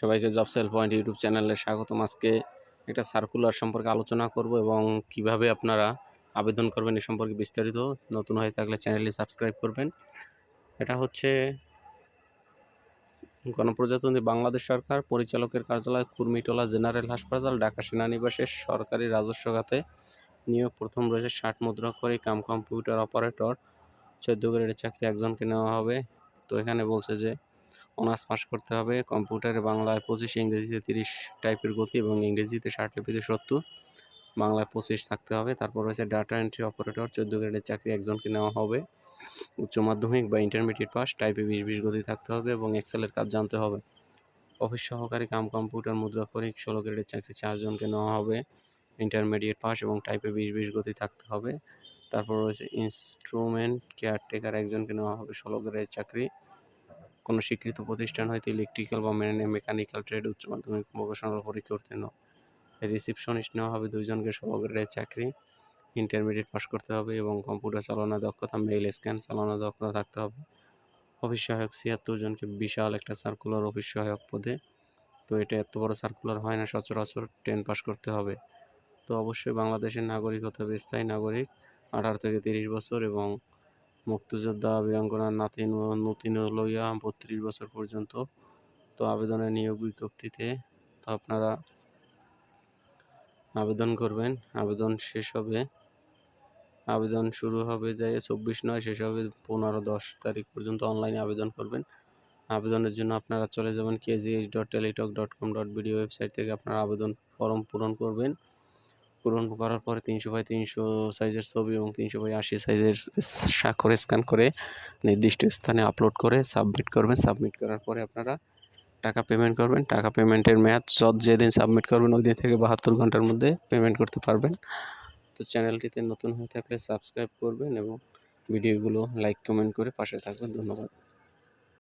সবাইকে job sell point YouTube চ্যানেলে স্বাগতম। আজকে একটা সার্কুলার সম্পর্কে আলোচনা করব এবং কীভাবে আপনারা আবেদন করবেন এ সম্পর্কে বিস্তারিত। নতুন হয়ে থাকলে চ্যানেলটি সাবস্ক্রাইব করবেন। এটা হচ্ছে গণপ্রজাতন্ত্রী বাংলাদেশ সরকার, পরিচালকের কার্যালয়, কুর্মিটোলা জেনারেল হাসপাতাল, ঢাকা সেনানিবাসের সরকারি রাজস্ব খাতে নিয়োগ। প্রথম রয়েছে ষাট মুদ্রা করে কাম কম্পিউটার অপারেটর। চোদ্দ গ্রেডের চাকরি একজনকে নেওয়া হবে। তো এখানে বলছে যে অনার্স পাস করতে হবে। কম্পিউটারে বাংলায় পঁচিশ, ইংরেজিতে তিরিশ টাইপের গতি এবং ইংরেজিতে ষাট লিপিতে সত্তর। বাংলায় পঁচিশ থাকতে হবে। তারপর রয়েছে ডাটা এন্ট্রি অপারেটর। চোদ্দ গ্রেডের চাকরি একজনকে নেওয়া হবে। উচ্চ মাধ্যমিক বা ইন্টারমিডিয়েট পাস। টাইপে বিশ বিশ গতি থাকতে হবে এবং এক্সেলের কাজ জানতে হবে। অফিস সহকারী কাম কম্পিউটার মুদ্রাক্ষরিক ষোলো গ্রেডের চাকরি চারজনকে নেওয়া হবে। ইন্টারমিডিয়েট পাস এবং টাইপে বিশ বিশ গতি থাকতে হবে। তারপর রয়েছে ইনস্ট্রুমেন্ট কেয়ারটেকার একজনকে নেওয়া হবে। ষোলো গ্রেডের চাকরি। কোনো স্বীকৃত প্রতিষ্ঠান হয়তো ইলেকট্রিক্যাল বা মেকানিক্যাল ট্রেড উচ্চ মাধ্যমিক ভোকেশনাল পরীক্ষা উত্তীর্ণ রিসিপশনিস্ট নেওয়া হবে দুইজনকে ষোলো চাকরি ইন্টারমিডিয়েট পাস করতে হবে এবং কম্পিউটার চালানো দক্ষতা মেইল স্ক্যান চালানো দক্ষতা থাকতে হবে। অফিস সহায়ক ছিয়াত্তর জনকে বিশাল একটা সার্কুলার অফিস সহায়ক পদে। তো এটা এত বড় সার্কুলার হয় না, সচরাচর টেন পাস করতে হবে। তো অবশ্যই বাংলাদেশের নাগরিক হতে হবে স্থায়ী নাগরিক, আঠারো থেকে তিরিশ বছর এবং মুক্তিযোদ্ধা বীরাঙ্গনার নাতি নতিন লইয়া বত্রিশ বছর পর্যন্ত তো আবেদনের নিয়োগ বিজ্ঞপ্তিতে তো আপনারা আবেদন করবেন। আবেদন শেষ হবে। আবেদন শুরু হবে যাই চব্বিশ নয়, শেষ হবে পনেরো দশ তারিখ পর্যন্ত অনলাইনে আবেদন করবেন। আবেদনের জন্য আপনারা চলে যাবেন KGH dot Teletalk dot com dot BD website থেকে আপনারা আবেদন ফর্ম পূরণ করবেন। পূরণ করার পরে তিনশো বাই তিনশো সাইজের ছবি এবং তিনশো বাই আশি সাইজের স্বাক্ষর স্ক্যান করে নির্দিষ্ট স্থানে আপলোড করে সাবমিট করবেন। সাবমিট করার পরে আপনারা টাকা পেমেন্ট করবেন। টাকা পেমেন্টের মেয়াদ যত যেদিন সাবমিট করবেন, ওই দিন থেকে বাহাত্তর ঘণ্টার মধ্যে পেমেন্ট করতে পারবেন। তো চ্যানেলটিতে নতুন হয়ে থাকলে সাবস্ক্রাইব করবেন এবং ভিডিওগুলো লাইক কমেন্ট করে পাশে থাকবেন। ধন্যবাদ।